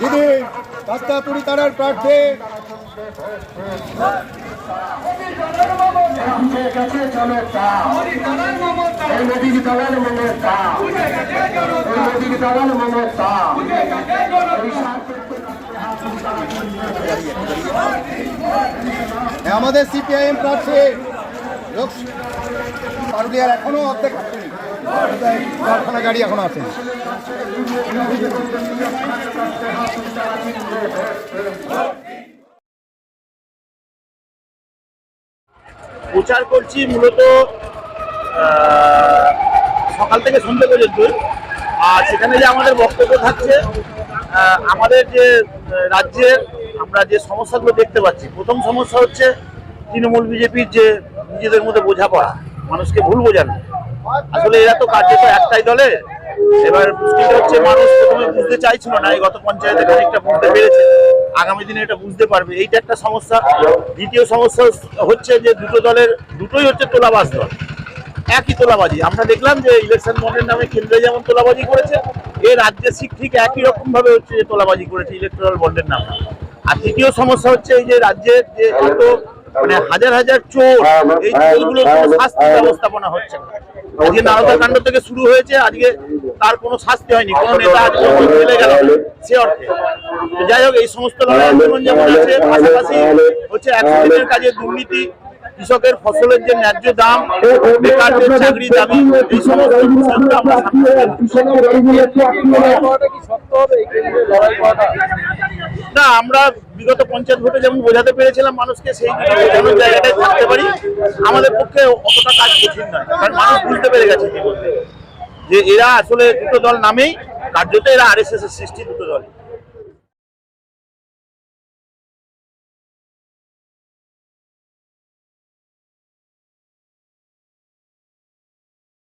দিদি তুড়ি তারার প্রার্থী। হ্যাঁ, আমাদের সিপিআইএম প্রার্থী লোক পারুলিয়ার এখনও অর্ধেক কারখানা গাড়ি এখনও আসেনি। প্রচার করছি মূলত সকাল থেকে সন্ধ্যে পর্যন্ত। আর সেখানে যে আমাদের বক্তব্য থাকছে আমাদের যে রাজ্যের আমরা যে সমস্যাগুলো দেখতে পাচ্ছি, প্রথম সমস্যা হচ্ছে তৃণমূল বিজেপির যে নিজেদের মধ্যে বোঝাপড়া, মানুষকে ভুল বোঝানো। আসলে এরা তো কার্যত একটাই দলে, এবার মুশকিলটা হচ্ছে মানুষ প্রথমে বুঝতে চাইছিল না, এই গত পঞ্চায়েতে খানিকটা বুঝতে পেরেছে, আগামী দিনে এটা বুঝতে পারবে, এইটা একটা সমস্যা। দ্বিতীয় সমস্যা হচ্ছে যে দুটো দলের, দুটোই হচ্ছে তোলাবাজ দল। একই তোলাবাজি। আমরা দেখলাম যে ইলেকশন বন্ডের নামে কেন্দ্রে যেমন তোলাবাজি করেছে এ রাজ্যে ঠিক ঠিক একই রকম ভাবে হচ্ছে যে তোলাবাজি করেছে ইলেকট্রাল বন্ডের নামে। আর তৃতীয় সমস্যা হচ্ছে এই যে রাজ্যের যে এত মানে হাজার হাজার চোর এই চোরগুলোর কোনো শাস্তি ব্যবস্থাপনা হচ্ছে আজকে নারদা কাণ্ড থেকে শুরু হয়েছে আজকে তার কোনো শাস্তি হয়নি। কোনো নেতা আজকে চলে গেল সে অর্থে। যাই হোক এই সমস্ত লড়াই আন্দোলন যেমন আছে পাশাপাশি হচ্ছে একশো দিনের কাজে দুর্নীতি কৃষকের ফসলের যে ন্যায্য দাম চাকরি দাবি এই সমস্ত না, আমরা বিগত পঞ্চায়েত ভোটে যেমন বোঝাতে পেরেছিলাম মানুষকে, সেই জায়গাটায় থাকতে পারি। আমাদের পক্ষে অতটা কাজ কঠিন নয়, কারণ মানুষ বুঝতে পেরে গেছে যে এরা আসলে দুটো দল নামেই, কার্যত এরা আর এস এস এর সৃষ্টি, দুটো